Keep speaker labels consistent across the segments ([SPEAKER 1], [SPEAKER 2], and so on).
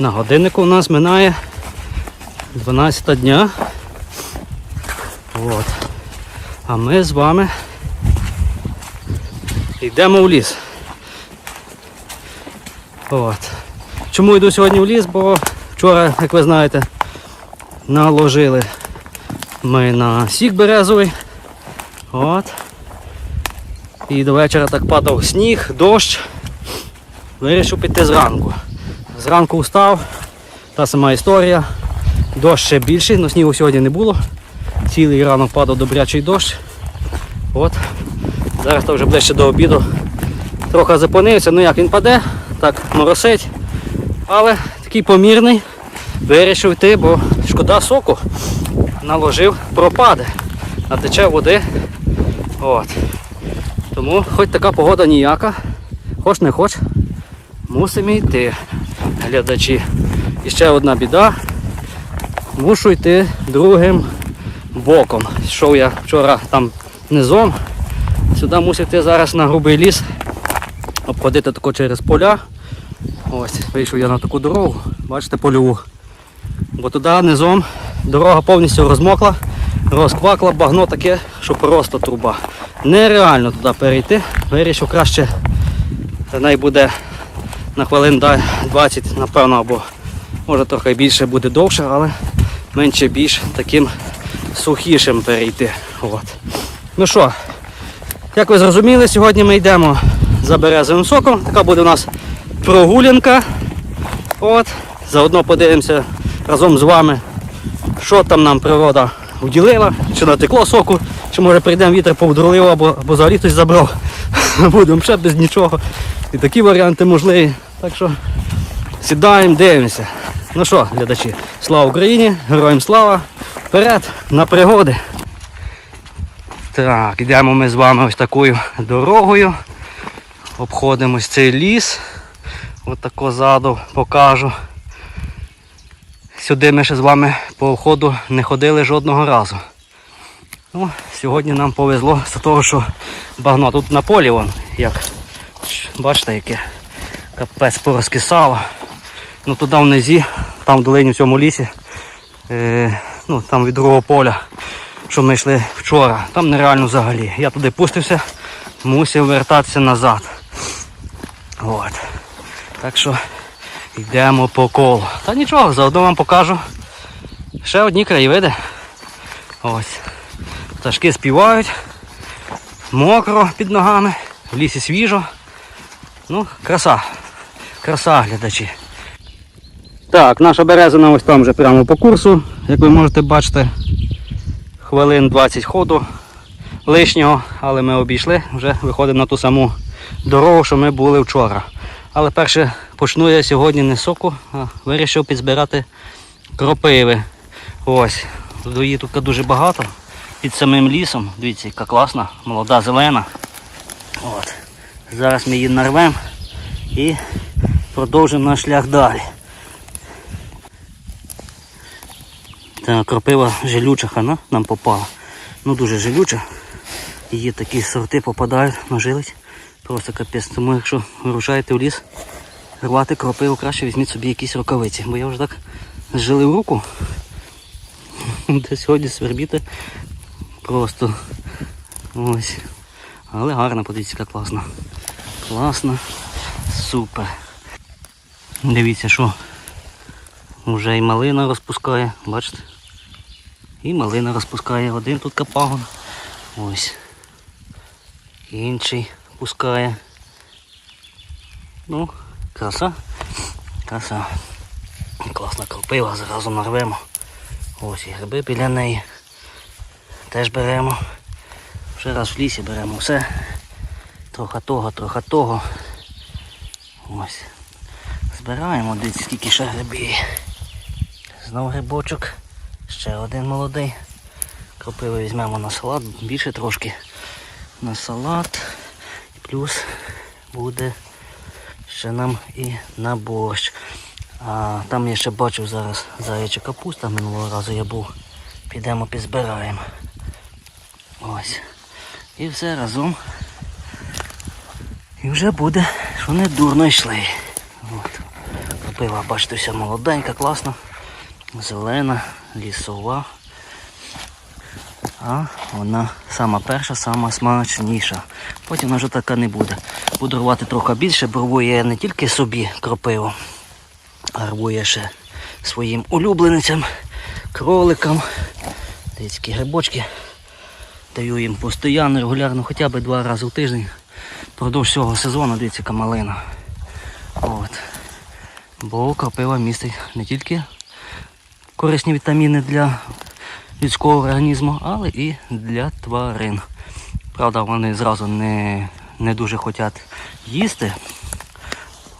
[SPEAKER 1] На годиннику у нас минає 12 дня. От. А ми з вами йдемо в ліс. От. Чому йду сьогодні в ліс? Бо вчора, як ви знаєте, наложили ми на сік березовий. От. І до вечора так падав сніг, дощ. Вирішив піти зранку. Зранку встав, та сама історія. Дощ ще більший, але снігу сьогодні не було. Цілий ранок падав добрячий дощ. От. Зараз то вже ближче до обіду. Трохи зупинився, ну як він паде, так моросить. Але такий помірний. Вирішив йти, бо шкода соку. Наложив, пропаде. Натече води. От. Тому хоч така погода ніяка, хоч не хоч, мусимо йти, глядачі. І ще одна біда. Мушу йти другим боком. Йшов я вчора там низом. Сюди мусив йти зараз на грубий ліс, обходити тако через поля. Ось, вийшов я на таку дорогу, бачите, польову. Бо туди низом дорога повністю розмокла, розквакла, багно таке, що просто труба. Нереально туди перейти. Вирішив краще, най буде на хвилин 20, напевно, або може трохи більше буде довше, але менше більш таким сухішим перейти. От. Ну що, як ви зрозуміли, сьогодні ми йдемо за березовим соком. Така буде у нас прогулянка. От. Заодно подивимося разом з вами, що там нам природа уділила, чи натекло соку, чи може прийдемо вітер повдрулив, або, або взагалі хтось забрав. Будемо ще без нічого. І такі варіанти можливі. Так що сідаємо, дивимося. Ну що, глядачі, слава Україні, героям слава! Вперед на пригоди! Так, йдемо ми з вами ось такою дорогою. Обходимо цей ліс. Ось тако ззаду покажу. Сюди ми ще з вами по входу не ходили жодного разу. Ну, Сьогодні нам повезло з того, що багно тут на полі вон, як бачите, яке капець порозкисало. Ну туди внизі, там в долині в цьому лісі, е, ну там від другого поля, що ми йшли вчора, там нереально взагалі. Я туди пустився, мусив вертатися назад. От. Так що йдемо по колу. Та нічого, заодно вам покажу ще одні краєвиди. Ось. Пташки співають, мокро під ногами, в лісі свіжо. Ну, краса. Краса, глядачі. Так, наша березина ось там вже прямо по курсу. Як ви можете бачити, хвилин 20 ходу лишнього, але ми обійшли, вже виходимо на ту саму дорогу, що ми були вчора. Але перше почну я сьогодні не соку, а вирішив підзбирати кропиви. Ось. Її тут дуже багато. Під самим лісом. Дивіться, яка класна, молода, зелена. От. Зараз ми її нарвемо і продовжимо наш шлях далі. Та кропива жилюча хана нам попала. Ну дуже жилюча. Її такі сорти попадають на жилиць. Просто капець. Тому якщо вирушаєте в ліс, рвати кропиву, краще візьміть собі якісь рукавиці. Бо я вже так зжилив руку. Де сьогодні свербіти просто ось. Але гарна, подивіться, яка класна. Класна. Супер. Дивіться, що вже і малина розпускає, бачите? І малина розпускає. Один тут капагон. Ось. Інший пускає. Ну, краса. Краса. Класна кропива, зразу нарвемо. Ось і гриби біля неї. Теж беремо. Вже раз в лісі беремо все. Трохи того, трохи того. Ось. Збираємо, дивіться, скільки ще грибів. Знов грибочок. Ще один молодий. Кропиви візьмемо на салат, більше трошки на салат. Плюс буде ще нам і на борщ. А там я ще бачив зараз заяча капуста, минулого разу я був. Підемо підзбираємо. Ось. І все разом. І вже буде, що не дурно йшли. От. бачите, вся молоденька, класна, зелена, лісова. А вона сама перша, сама смачніша. Потім вона вже така не буде. Буду рвати трохи більше, бо рвую я не тільки собі кропиву, а рвую я ще своїм улюбленицям, кроликам. Дивіться, грибочки. Даю їм постійно, регулярно, хоча б два рази в тиждень. Продовж цього сезону, дивіться, яка малина. От. Бо кропива містить не тільки корисні вітаміни для людського організму, але і для тварин. Правда, вони зразу не, не дуже хочуть їсти.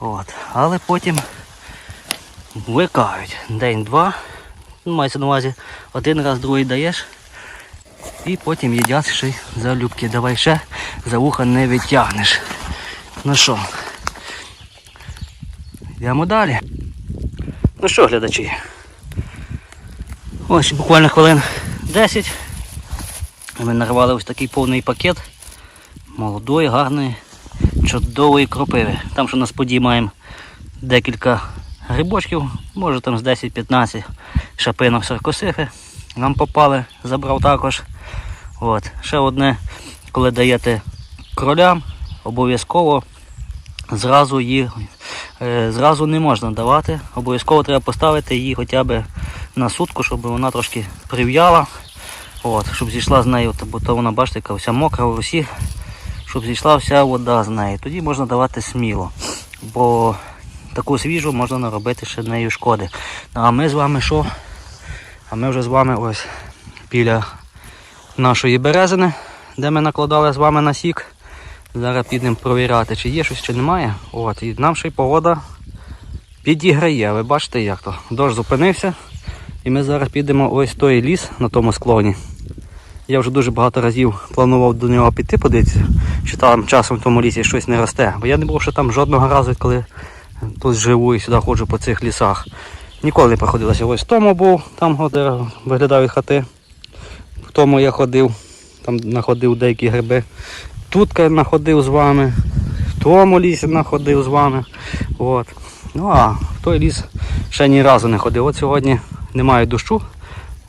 [SPEAKER 1] От. Але потім викають день-два. Ну, Мається на увазі, один раз, другий даєш. І потім їдять ще й залюбки. Давай ще за вуха не відтягнеш. Ну що, йдемо далі. Ну що, глядачі? Ось буквально хвилин 10. Ми нарвали ось такий повний пакет молодої, гарної, чудової кропиви. Там що на споді маємо декілька грибочків, може там з 10-15 шапинок саркосифи. Нам попали, забрав також. От. Ще одне, коли даєте кролям, обов'язково зразу її е, зразу не можна давати. Обов'язково треба поставити її хоча б на сутку, щоб вона трошки прив'яла. От, щоб зійшла з нею, бо то вона, бачите, яка вся мокра в русі, щоб зійшла вся вода з неї. Тоді можна давати сміло. Бо таку свіжу можна наробити ще нею шкоди. Ну, А ми з вами що? А ми вже з вами ось біля нашої березини, де ми накладали з вами насік. Зараз підемо провіряти, чи є щось, чи немає. От, і нам ще й погода підіграє. Ви бачите, як то. Дощ зупинився. І ми зараз підемо ось той ліс на тому склоні. Я вже дуже багато разів планував до нього піти, подивитися, чи там часом в тому лісі щось не росте. Бо я не був ще там жодного разу, коли тут живу і сюди ходжу по цих лісах. Ніколи не приходилося. Ось в тому був, там де виглядають хати. В тому я ходив, там знаходив деякі гриби. Тут я знаходив з вами, в тому лісі знаходив з вами. От. Ну а в той ліс ще ні разу не ходив. От сьогодні немає дощу,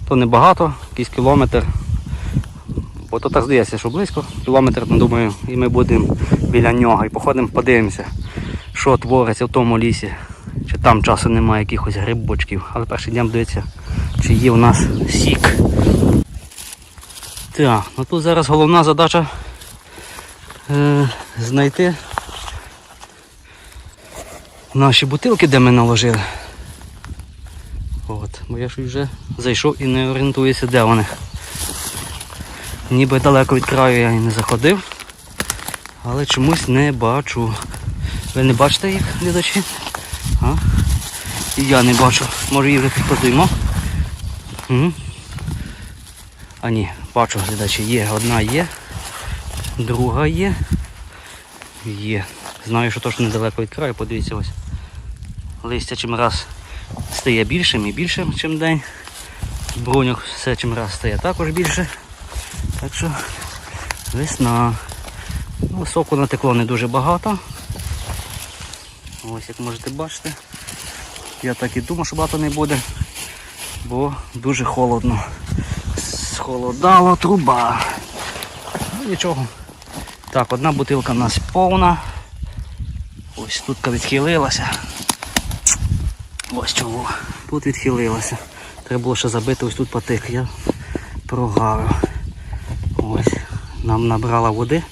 [SPEAKER 1] то небагато, якийсь кілометр. Бо то так здається, що близько, кілометр, ну, думаю, і ми будемо біля нього і походимо, подивимося, що твориться в тому лісі. Чи там часу немає якихось грибочків. Але перше йдемо дивитися, чи є у нас сік. Так, ну тут зараз головна задача е, знайти наші бутилки, де ми наложили. От, бо я ж вже зайшов і не орієнтуюся, де вони. Ніби далеко від краю я і не заходив, але чомусь не бачу. Ви не бачите їх, глядачі? А? І я не бачу. Може її вже підпозуємо. А ні, бачу, глядачі, є. Одна є, друга є. Є. Знаю, що точно недалеко від краю, подивіться ось. Листя чим раз стає більшим і більшим, чим день. Бруньок все чим раз стає також більше. Так що весна. Ну, соку натекло не дуже багато. Ось як можете бачити. Я так і думав, що багато не буде, бо дуже холодно. Схолодала труба. Ну нічого. Так, одна бутилка в нас повна. Ось тут відхилилася. Ось чого. Тут відхилилася. Треба було ще забити ось тут потик. Я прогавив. Ось. Нам набрала води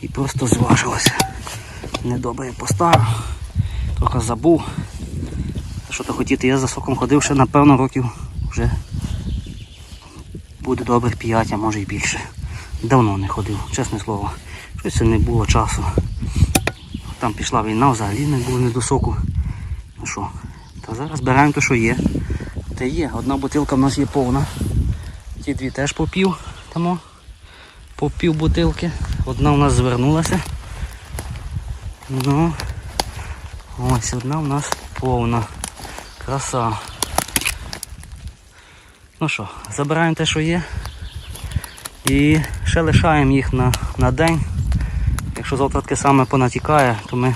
[SPEAKER 1] і просто зважилася. Недобре я поставив. Трохи забув. Що то хотіти, я за соком ходив ще напевно років вже буде добрих 5, а може і більше. Давно не ходив, чесне слово. Щось не було часу. Там пішла війна, взагалі не було не до соку. Ну що, та зараз збираємо те, що є. Те є, одна бутилка в нас є повна. Ті дві теж по пів, тому по пів бутилки. Одна у нас звернулася. Ну, ось одна у нас повна. Краса. Ну що, забираємо те, що є. І ще лишаємо їх на, на день. Якщо завтра таке саме понатікає, то ми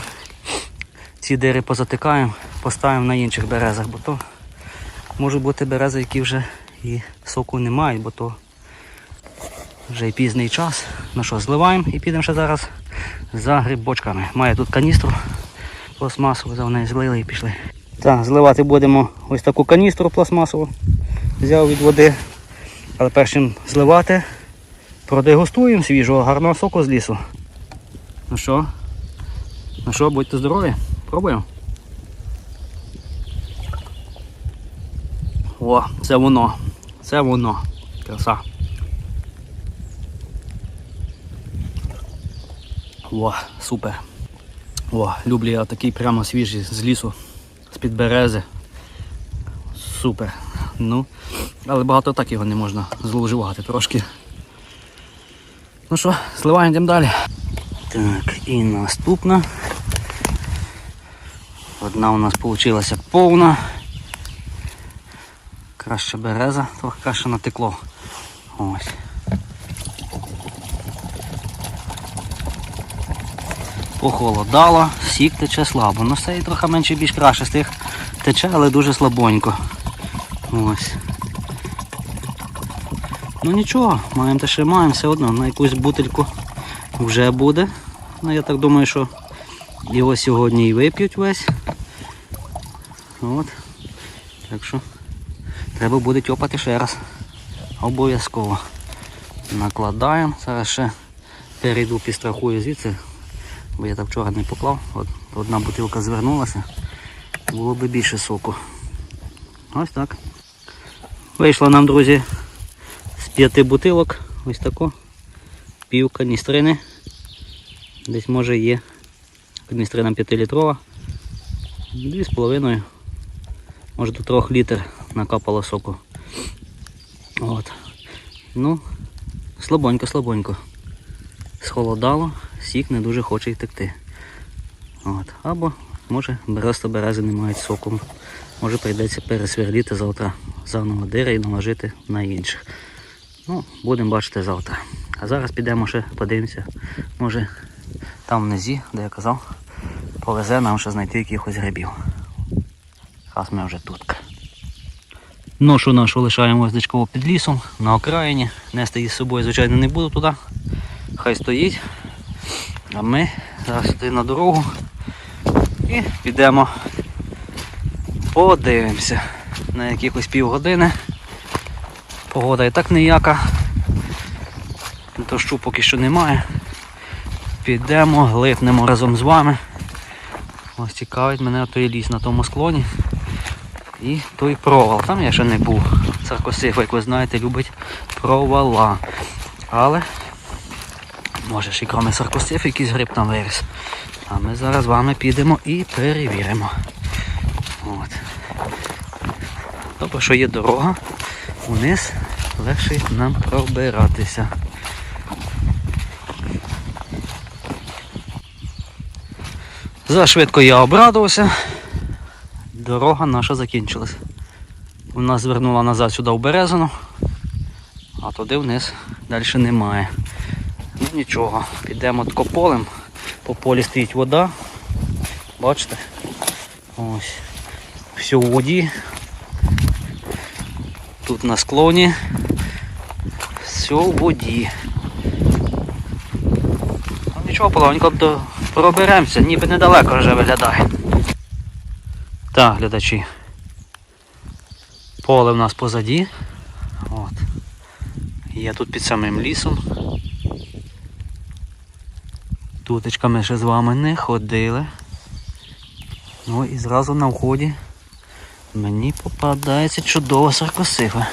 [SPEAKER 1] ці дири позатикаємо, поставимо на інших березах, бо то можуть бути берези, які вже і соку не мають, бо то вже й пізний час. Ну що, зливаємо і підемо ще зараз за грибочками. Має тут каністру пластмасову, за неї злили і пішли. Так, зливати будемо ось таку каністру пластмасову. Взяв від води. Але перш чим зливати, продегустуємо свіжого гарного соку з лісу. Ну що? Ну що, будьте здорові, пробуємо. О, це воно. Це воно. Краса. О, супер. О, люблю я такий прямо свіжий з лісу, з-під берези. Супер. Ну, але багато так його не можна зловживати трошки. Ну що, зливаємо йдемо далі. Так, і наступна. Одна у нас вийшла повна. Краще береза, трохи краще натекло. Ось. Похолодало, сік тече слабо. Ну все і трохи менше більш краще з тих тече, але дуже слабонько. Ось. Ну нічого, маємо те ще маємо все одно, на якусь бутильку вже буде. Ну я так думаю, що його сьогодні і вип'ють весь. От. Так що треба буде тьопати ще раз. Обов'язково. Накладаємо. Зараз ще перейду підстрахую звідси, бо я там вчора не поклав. От одна бутилка звернулася, було б більше соку. Ось так. Вийшло нам, друзі, з п'яти бутилок. Ось тако. Пів каністрини. Десь може є каністрина 5-літрова. Дві з половиною. Може до 3 літр накапало соку. От. Ну, слабонько, слабонько. Схолодало, сік не дуже хоче й текти. От. Або може просто берези не мають соку. Може прийдеться пересверліти завтра заново дири і наложити на інших. Ну, будемо бачити завтра. А зараз підемо ще подивимося. Може там внизі, де я казав, повезе нам ще знайти якихось грибів. Раз ми вже тут. Ношу нашу лишаємо значково під лісом, на окраїні. Нести її з собою, звичайно, не буду туди. Хай стоїть. А ми зараз сюди на дорогу і підемо подивимося на якихось півгодини. Погода і так ніяка. Дощу поки що немає. Підемо, глипнемо разом з вами. Ось цікавить мене той ліс на тому склоні. І той провал. Там я ще не був. Царкосиф, як ви знаєте, любить провала. Але може і крім саркосиф якийсь гриб там виріс. А ми зараз з вами підемо і перевіримо. От. Добре, що є дорога, вниз легше нам пробиратися. Зашвидко я обрадувався. Дорога наша закінчилась. Вона звернула назад сюди в Березину, а туди вниз далі немає. Ну нічого, підемо тако полем. По полі стоїть вода. Бачите? Ось. Все у воді. Тут на склоні. Все у воді. Ну, нічого, половенько до... проберемося, ніби недалеко вже виглядає. Так, глядачі. Поле в нас позаді. От. Я тут під самим лісом. Тутечка ми ще з вами не ходили. Ну і зразу на вході мені попадається чудова саркосифа.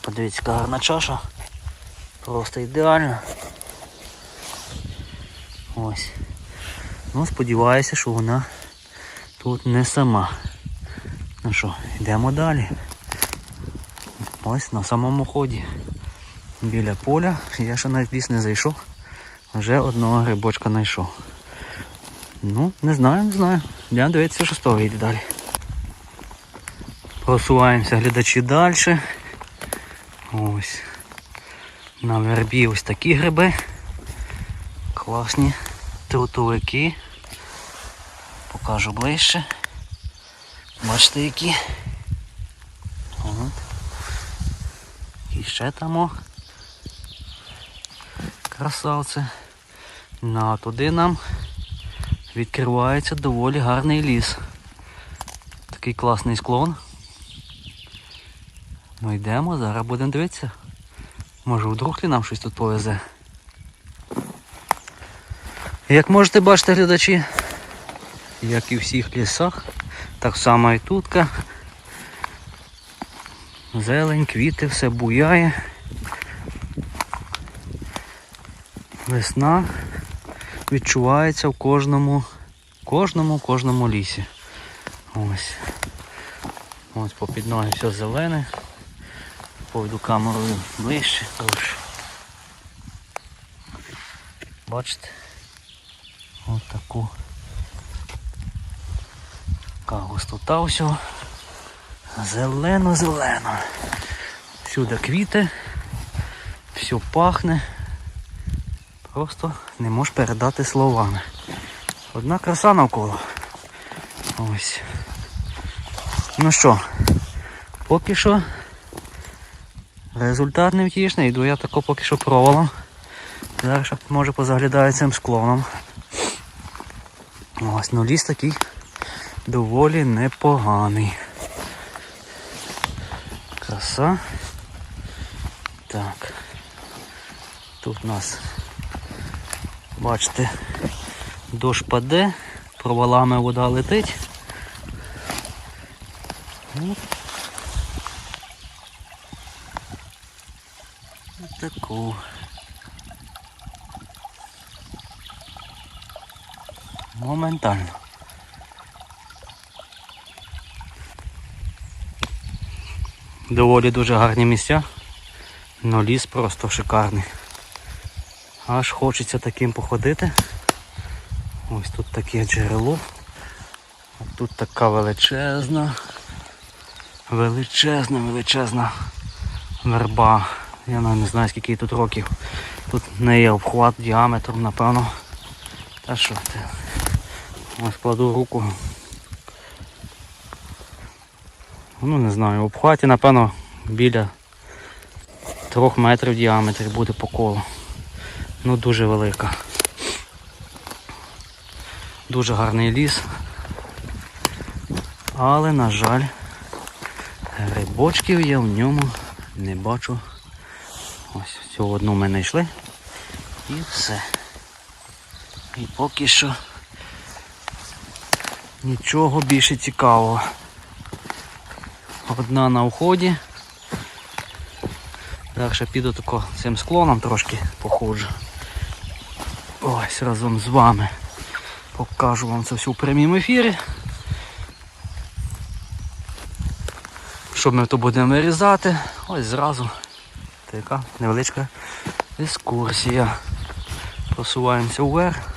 [SPEAKER 1] Подивіться, яка гарна чаша. Просто ідеально. Ось. Ну, сподіваюся, що вона тут не сама. Ну що, йдемо далі. Ось на самому ході. Біля поля. Я ще навіть ліс не зайшов. Вже одного грибочка знайшов. Ну, не знаю, не знаю. Я дивитися, що з того йде далі. Просуваємося глядачі далі. Ось. На вербі ось такі гриби. Класні трутовики. Покажу ближче. Бачите які. І ще там о. Красавці. Ну, а туди нам відкривається доволі гарний ліс. Такий класний склон. Ну йдемо, зараз будемо дивитися. Може вдруг ли нам щось тут повезе. Як можете бачити глядачі, як і в всіх лісах, так само і тутка. Зелень, квіти, все буяє. Весна відчувається в кожному, кожному, кожному лісі. Ось. Ось попід ноги все зелене. Поведу камерою ближче. Бачите? Ось таку густота всього. Зелено-зелено. Всюди квіти, все пахне. Просто не можеш передати словами. Одна краса навколо. Ось. Ну що, поки що результат не втішний, йду я тако поки що провалом. Зараз може позаглядаю цим склоном. Ось, ну ліс такий доволі непоганий. Краса. Так. Тут у нас, бачите, дощ паде, провалами вода летить. От. Таку. Моментально. Доволі дуже гарні місця, але ліс просто шикарний. Аж хочеться таким походити. Ось тут таке джерело. Тут така величезна, величезна, величезна верба. Я навіть не знаю скільки тут років. Тут в неї обхват діаметром, напевно. Та що ти? Ось кладу руку. Ну не знаю, в обхваті, напевно, біля трьох метрів діаметр буде по колу. Ну дуже велика. Дуже гарний ліс. Але, на жаль, грибочків я в ньому не бачу. Ось цю одну ми знайшли. І все. І поки що нічого більше цікавого. Одна на вході. Далі піду тако цим склоном трошки походжу. Ось разом з вами. Покажу вам це все в прямому ефірі. Що ми тут будемо вирізати, ось зразу така невеличка екскурсія. Просуваємося вверх.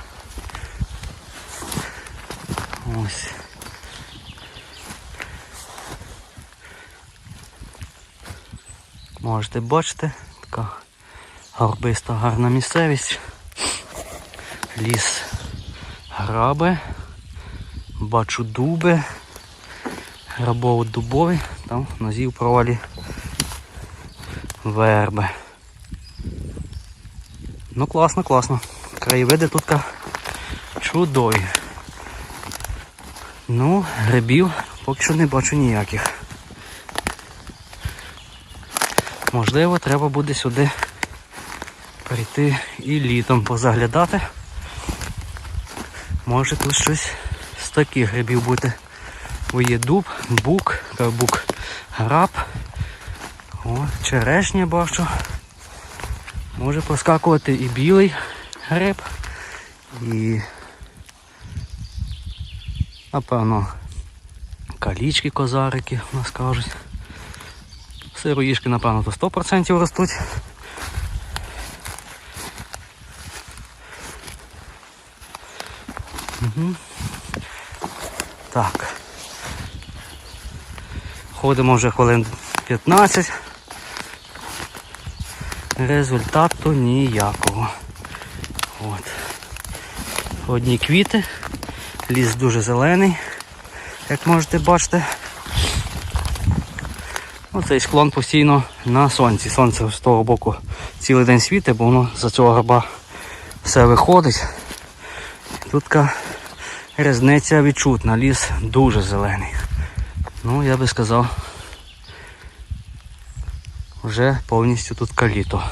[SPEAKER 1] Можете бачити, така горбиста гарна місцевість. Ліс граби, бачу дуби, грабово-дубові, там внизі в провалі верби. Ну класно, класно. Краєвиди тут чудові. Ну, грибів поки що не бачу ніяких. Можливо, треба буде сюди прийти і літом позаглядати. Може тут щось з таких грибів бути. Бо є дуб, бук, бук, граб. О, черешня бачу. Може проскакувати і білий гриб, і напевно калічки, козарики у нас кажуть. Сироїшки, напевно, то 100% ростуть. Угу. Так. Ходимо вже хвилин 15. Результату ніякого. От. Одні квіти, ліс дуже зелений, як можете бачити. Ну, цей склон постійно на сонці. Сонце з того боку цілий день світить, бо воно за цього гриба все виходить. Тут така різниця відчутна, ліс дуже зелений. Ну, я би сказав, вже повністю тут каліто,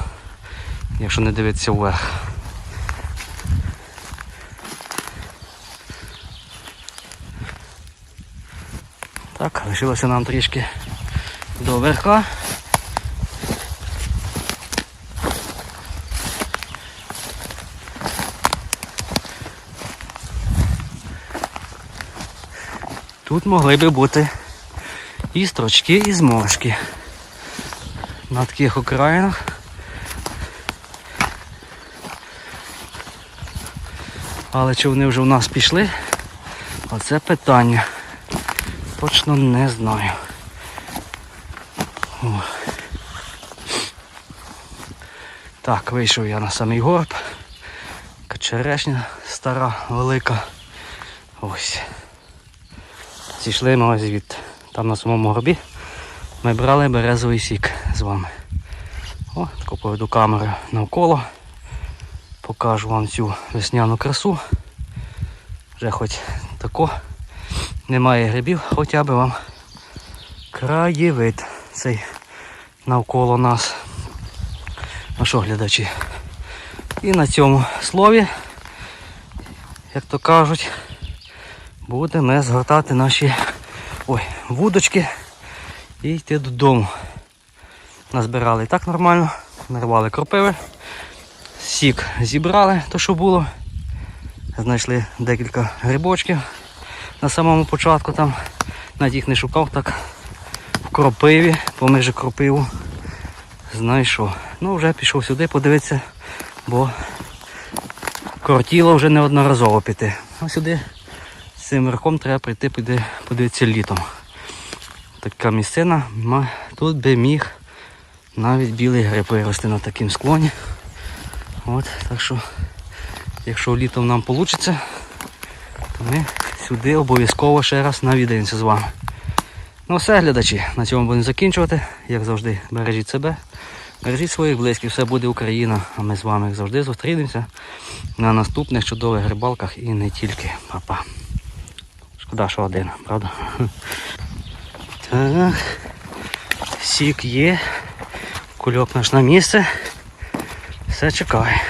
[SPEAKER 1] якщо не дивитися вверх. Так, лишилося нам трішки до верха. Тут могли би бути і строчки, і зморшки. На таких окраїнах. Але чи вони вже у нас пішли? Оце питання. Точно не знаю. Так, вийшов я на самий горб. Качерешня стара, велика. Ось. Зійшли ми ось звідти. Там на самому горбі ми брали березовий сік з вами. О, таку поведу камеру навколо. Покажу вам цю весняну красу. Вже хоч тако немає грибів, хоча б вам краєвид цей навколо нас. Що, глядачі? І на цьому слові, як то кажуть, будемо згортати наші ой, вудочки і йти додому. Назбирали і так нормально, нарвали кропиви, сік зібрали, то що було. Знайшли декілька грибочків на самому початку там, навіть їх не шукав так. В кропиві, поміж кропиву знайшов. Ну вже пішов сюди подивитися, бо кортіло вже неодноразово піти. А сюди з цим верхом треба прийти піди- подивитися літом. Така місцина, тут би міг навіть білий гриб вирости на такому склоні. От, так що, якщо літом нам вийде, то ми сюди обов'язково ще раз навідаємося з вами. Ну все, глядачі, на цьому будемо закінчувати. Як завжди, бережіть себе, бережіть своїх близьких, все буде Україна. А ми з вами завжди зустрінемося на наступних чудових рибалках і не тільки. Па-па. Шкода, що один, правда? Так. Сік є. Кульок наш на місце. Все чекає.